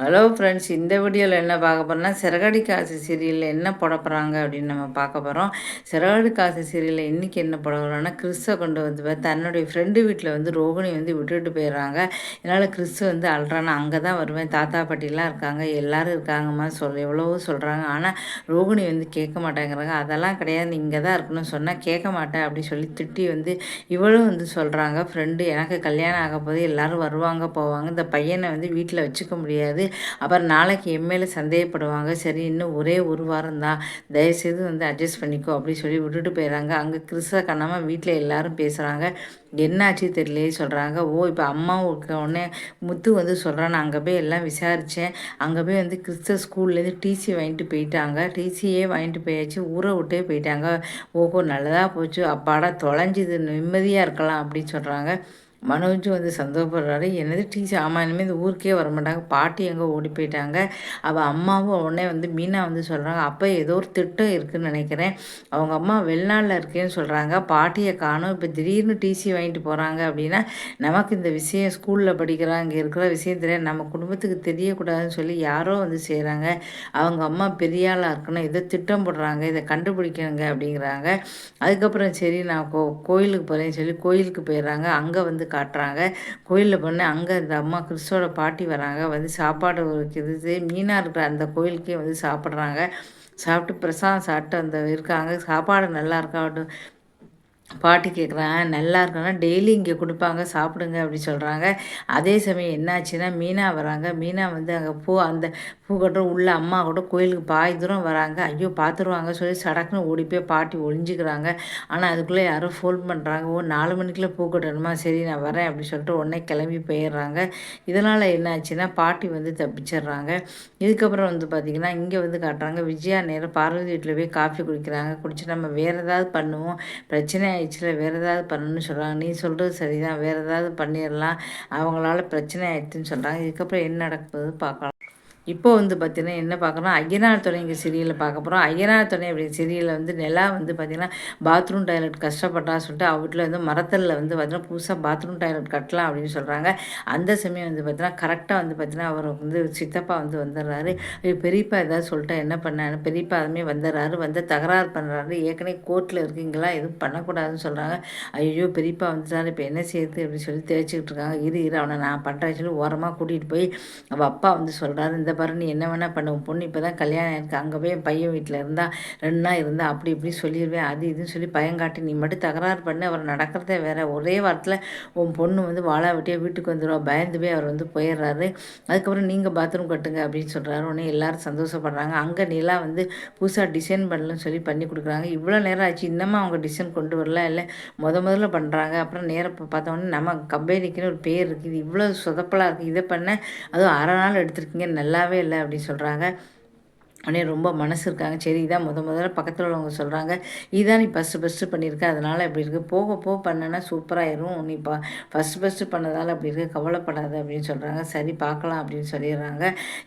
Hello friends இந்த வீடியோவில் என்ன பார்க்க போகிறோம்னா சிறகடி காசு சீரியலில் என்ன போட போகிறாங்க அப்படின்னு நம்ம பார்க்க போகிறோம் சிறகடி காசு சீரியலில் இன்றைக்கி என்ன போட போகிறோம்னா கிறிஸ்தை கொண்டு வந்து தன்னுடைய ஃப்ரெண்டு வீட்டில் வந்து ரோகிணி வந்து விட்டுட்டு போயிடுறாங்க. இதனால் கிறிஸ் வந்து அல்றானா அங்கே தான் வருவேன் தாத்தா பாட்டிலாம் இருக்காங்க எல்லோரும் இருக்காங்கம்மா சொல் எவ்வளவோ சொல்கிறாங்க ஆனால் ரோகிணி வந்து கேட்க மாட்டேங்கிறாங்க. அதெல்லாம் கிடையாது நீ இங்கே தான் இருக்கணும்னு சொன்னால் கேட்க மாட்டேன் அப்படின்னு சொல்லி திட்டி வந்து இவளும் வந்து சொல்கிறாங்க ஃப்ரெண்டு எனக்கு கல்யாணம் ஆக போது எல்லோரும் வருவாங்க போவாங்க. இந்த பையனை வந்து வீட்டில் வச்சுக்க முடியாது. அப்புறம் நாளைக்கு எம்எல்ஏ சந்தேகப்படுவாங்க. சரி இன்னும் ஒரே ஒரு வாரம் தான் தயவுசெய்து வந்து அட்ஜஸ்ட் பண்ணிக்கோ அப்படின்னு சொல்லி விட்டுட்டு போயிடறாங்க. அங்கே கிறிஸ்த கண்ணாமல் வீட்டில் எல்லாரும் பேசுகிறாங்க என்னாச்சு தெரியலையே சொல்கிறாங்க ஓ இப்போ அம்மா உடனே முத்து வந்து சொல்கிறான் நான் அங்கே போய் எல்லாம் விசாரித்தேன் அங்கே போய் வந்து கிறிஸ்தவ ஸ்கூல்லேருந்து டிசி வாங்கிட்டு போயிட்டாங்க. டிசியே வாங்கிட்டு போயாச்சு. ஊரை விட்டே போயிட்டாங்க. ஓஹோ நல்லதாக போச்சு. அப்பாடா தொலைஞ்சிது. நிம்மதியாக இருக்கலாம் அப்படின்னு சொல்கிறாங்க மனோஜும் வந்து சந்தோஷப்படுறாரு. என்னது டீச்சர் ஆமாம் இனிமேல் இந்த ஊருக்கே வர மாட்டாங்க. பாட்டி எங்கே ஓடி போயிட்டாங்க. அவள் அம்மாவும் உடனே வந்து மீனா வந்து சொல்கிறாங்க அப்போ ஏதோ ஒரு திட்டம் இருக்குதுன்னு நினைக்கிறேன். அவங்க அம்மா வெளிநாட்டில் இருக்கேன்னு சொல்கிறாங்க பாட்டியை காணும். இப்போ திடீர்னு டிசி வாங்கிட்டு போகிறாங்க அப்படின்னா நமக்கு இந்த விஷயம் ஸ்கூலில் படிக்கிறாங்க இங்கே இருக்கிற விஷயம் தெரியாது. நம்ம குடும்பத்துக்கு தெரியக்கூடாதுன்னு சொல்லி யாரோ வந்து செய்கிறாங்க அவங்க அம்மா பெரிய ஆளாக இருக்கணும். இதை திட்டம் போடுறாங்க. இதை கண்டுபிடிக்கணுங்க அப்படிங்கிறாங்க. அதுக்கப்புறம் சரி நான் கோ கோயிலுக்கு போகிறேன்னு சொல்லி கோயிலுக்கு போயிடுறாங்க. அங்கே வந்து காட்டுறாங்க. கோயிலில் போனால் அங்கே இந்த அம்மா கிறிஸ்துவோட பாட்டி வராங்க. வந்து சாப்பாடு வைக்கிறது. மீனாக இருக்கிற அந்த கோயிலுக்கே வந்து சாப்பிட்றாங்க. சாப்பிட்டு பிரசாதம் சாப்பிட்டு அந்த இருக்காங்க. சாப்பாடு நல்லா இருக்காட்டும் பாட்டி கேட்குறான் நல்லா இருக்குன்னா டெய்லி இங்கே கொடுப்பாங்க சாப்பிடுங்க அப்படி சொல்கிறாங்க அதே சமயம் என்னாச்சுன்னா மீனா வராங்க. மீனா வந்து அங்கே பூ அந்த பூ கட்டுற உள்ள அம்மா கூட கோயிலுக்கு பாய் தூரம் வராங்க. ஐயோ பார்த்துருவாங்க சொல்லி சடக்குன்னு ஓடி போய் பாட்டி ஒழிஞ்சிக்கிறாங்க ஆனால் அதுக்குள்ளே யாரும் ஃபோன் பண்ணுறாங்க ஓ நாலு மணிக்குள்ளே பூ கட்டணுமா? சரி நான் வரேன் அப்படின்னு சொல்லிட்டு உடனே கிளம்பி போயிடுறாங்க. இதனால் என்னாச்சுன்னா பாட்டி வந்து தப்பிச்சிடுறாங்க. இதுக்கப்புறம் வந்து பார்த்திங்கன்னா இங்கே வந்து காட்டுறாங்க விஜயா நேரம் பார்வதி வீட்டில் போய் காஃபி குடிக்கிறாங்க. குடிச்சு நம்ம வேறு ஏதாவது பண்ணுவோம். பிரச்சனை ஆயிடுச்சுல வேறு ஏதாவது பண்ணணும்னு சொல்கிறாங்க நீ சொல்கிறது சரிதான் வேறு ஏதாவது பண்ணிடலாம். அவங்களால பிரச்சனை ஆயிடுச்சுன்னு சொல்கிறாங்க இதுக்கப்புறம் என்ன நடக்குது பார்க்கலாம். இப்போ வந்து பார்த்திங்கன்னா என்ன பார்க்குறோம் ஐயனார் துணைங்க சீரியலில் பார்க்க போகிறோம் ஐயனார் துணை அப்படி சீரியலில் வந்து நிலா வந்து பார்த்திங்கன்னா பாத்ரூம் டாய்லெட் கஷ்டப்பட்டா சொல்லிட்டு அவட்டில் வந்து மரத்தலில் வந்து பார்த்திங்கன்னா புதுசாக பாத்ரூம் டாய்லெட் கட்டலாம் அப்படின்னு சொல்கிறாங்க அந்த சமயம் வந்து பார்த்திங்கன்னா கரெக்டாக வந்து பார்த்திங்கன்னா அவர் வந்து சித்தப்பா வந்து வந்துடுறாரு. பெரியப்பா ஏதாவது சொல்லிட்டா என்ன பண்ணாரு? பெரியப்பா அதுமே வந்துடுறாரு. வந்து தகராறு பண்ணுறாரு ஏற்கனவே கோர்ட்டில் இருக்கீங்களா எதுவும் பண்ணக்கூடாதுன்னு சொல்கிறாங்க ஐயோ பெரியப்பா வந்துட்டாரு. இப்போ என்ன செய்யுது அப்படின்னு சொல்லி தேய்ச்சிக்கிட்டு இருக்காங்க. இரு இரு அவனை நான் பண்ணுறேன்னு சொல்லி ஓரமாக கூட்டிகிட்டு போய் அவள் அப்பா வந்து சொல்கிறாரு இந்த பாரு நீ என்ன வேணால் பண்ணுவோம். பொண்ணு இப்போ தான் கல்யாணம் இருக்குது அங்கே போய் பையன் வீட்டில் இருந்தால் ரெண்டு நாள் இருந்தால் அப்படி இப்படி சொல்லிடுவேன் அது இதுன்னு சொல்லி பயங்காட்டி நீ மட்டும் தகராறு பண்ணி. அவர் நடக்கிறதே வேறு. ஒரே வாரத்தில் உன் பொண்ணு வந்து வாழா வெட்டியே வீட்டுக்கு வந்துடுவா பயந்து போய் அவர் வந்து போயிடுறாரு. அதுக்கப்புறம் நீங்கள் பாத்ரூம் கட்டுங்க அப்படின்னு சொல்கிறாரு உடனே எல்லோரும் சந்தோஷப்படுறாங்க. அங்கே நிலா வந்து புதுசாக டிசைன் பண்ணலன்னு சொல்லி பண்ணி கொடுக்குறாங்க. இவ்வளோ நேரம் ஆச்சு. இன்னமும் அவங்க டிசைன் கொண்டு வரல. இல்லை முத முதல்ல பண்ணுறாங்க அப்புறம் நேரம் பார்த்தோன்னே நம்ம கம்பெனிக்குன்னு ஒரு பேர் இருக்குது இவ்வளோ சொதப்பலாக இருக்குது இதை பண்ண அதுவும் அரை நாள் எடுத்திருக்கீங்க. நல்லா நல்லாவே இல்லை அப்படின்னு சொல்கிறாங்க உடனே ரொம்ப மனசு இருக்காங்க. சரி இதான் முத முதல்ல பக்கத்தில் உள்ளவங்க சொல்கிறாங்க இதான் நீ ஃபஸ்ட்டு ஃபஸ்ட்டு பண்ணியிருக்க அதனால் இப்படி இருக்குது போக போக பண்ணனா சூப்பராகிடும் நீ பா ஃபஸ்ட்டு ஃபஸ்ட்டு பண்ணதால் அப்படி இருக்குது கவலைப்படாது அப்படின்னு சொல்கிறாங்க சரி பார்க்கலாம் அப்படின்னு சொல்லிடுறாங்க.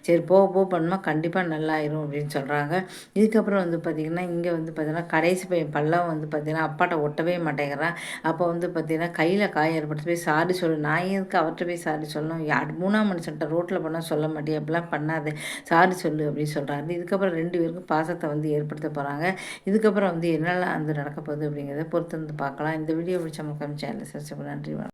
சரி போக போக பண்ணுமா கண்டிப்பாக நல்லாயிரும் அப்படின்னு சொல்கிறாங்க இதுக்கப்புறம் வந்து பார்த்திங்கன்னா இங்கே வந்து பார்த்திங்கன்னா கடைசி பையன் பல்லம் வந்து பார்த்திங்கன்னா அப்பாட்ட ஒட்டவே மாட்டேங்கிறான். அப்போ வந்து பார்த்திங்கன்னா கையில் காய ஏற்படுத்தி போய் சாரி சொல்லு. நான் எதுக்கு அவர்கிட்ட போய் சாரி சொல்லணும்? மூணாம் மனுஷன்ட்ட ரோட்டில் பண்ணால் சொல்ல மாட்டேன் அப்படிலாம் பண்ணாது. சாரி சொல்லு அப்படின்னு சொல்கிறாரு இதுக்கப்புறம் ரெண்டு பேருக்கும் பாசத்தை வந்து ஏற்படுத்த போகிறாங்க இதுக்கப்புறம் வந்து என்னெல்லாம் வந்து நடக்க போகுது அப்படிங்கிறத பொறுத்து வந்து பார்க்கலாம். இந்த வீடியோ பிடிச்ச மக்கள் சேனல் சப்ஸ்கிரைப் நன்றி